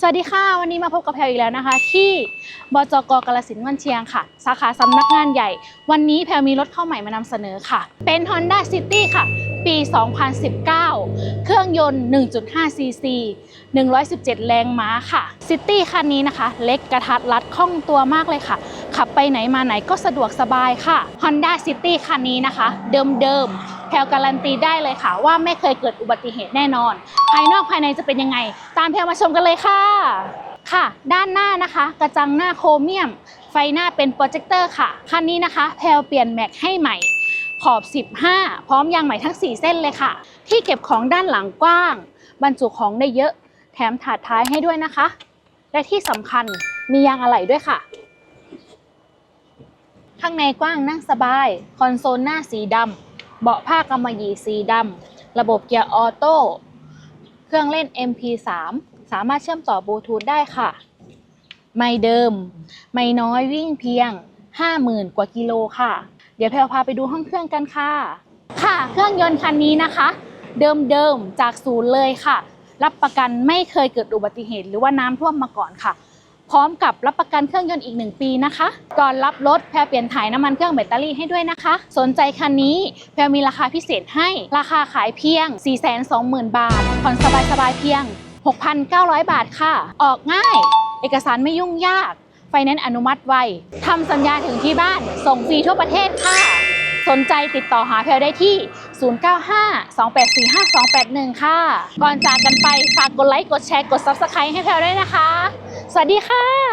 สวัสดีค่ะ วันนี้มาพบกับแพลอีกแล้วนะคะ ที่บจกกาลสินวันเชียงค่ะ สาขาสำนักงานใหญ่ วันนี้แพลมีรถเข้าใหม่มานำเสนอค่ะ เป็น Honda City ค่ะ ปี 2019 เครื่องยนต์ 1.5 cc 117 แรงม้าค่ะ City คันนี้นะคะ เล็กกระทัดรัดคล่องตัวมากเลยค่ะ ขับไปไหนมาไหนก็สะดวกสบายค่ะ Honda City คันนี้นะคะ เดิมๆ ลวการันตีได้เลยค่ะ ว่าไม่เคยเกิดอุบัติเหตุแน่นอน ภายนอกภายในจะเป็นยังไง ตามแพลวมาชมกันเลยค่ะค่ะ ด้านหน้านะคะ กระจังหน้าโครเมียม ไฟหน้าเป็นโปรเจคเตอร์ค่ะคันนี้นะคะแพลเปลี่ยนแม็กให้ใหม่ขอบ 15 พร้อมยางใหม่ทั้ง 4 เส้นเลยค่ะ ที่เก็บของด้านหลังกว้าง บรรจุของได้เยอะ แถมถาดท้ายให้ด้วยนะคะ และที่สำคัญมียางอะไหล่ด้วยค่ะ ข้างในกว้างนั่งสบาย คอนโซลหน้าสีดำ เบาะผ้ากำมะหยี่สีดำ ระบบเกียร์ออโต้ เครื่องเล่น MP3 สามารถเชื่อมต่อบลูทูธได้ค่ะ ไม่เดิม ไม่น้อยวิ่งเพียง 50,000 กว่ากิโลค่ะ เดี๋ยวแพลวพาไปดูห้องเครื่องกันค่ะ ค่ะ เครื่องยนต์คันนี้นะคะ เดิมๆ จากศูนย์เลยค่ะ รับประกันไม่เคยเกิดอุบัติเหตุหรือว่าน้ำท่วมมาก่อนค่ะ พร้อมกับรับประกันเครื่องยนต์อีก 1 ปีนะคะ ก่อนรับรถแพรเปลี่ยนถ่ายน้ำมันเครื่องแบตเตอรี่ให้ด้วยนะคะ สนใจคันนี้แพรมีราคาพิเศษให้ราคาขายเพียง 420,000 บาท ผ่อนสบายๆเพียง 6,900 บาทค่ะ ออกง่าย เอกสารไม่ยุ่งยาก ไฟแนนซ์อนุมัติไวทำสัญญาถึงที่บ้าน ส่งฟรีทั่วประเทศค่ะ สนใจติดต่อหาแพลได้ที่ 0952845281 ค่ะ ก่อนจากกันไปฝากกดไลค์ กดแชร์ กด Subscribe ให้แพลด้วยนะคะ สวัสดีค่ะ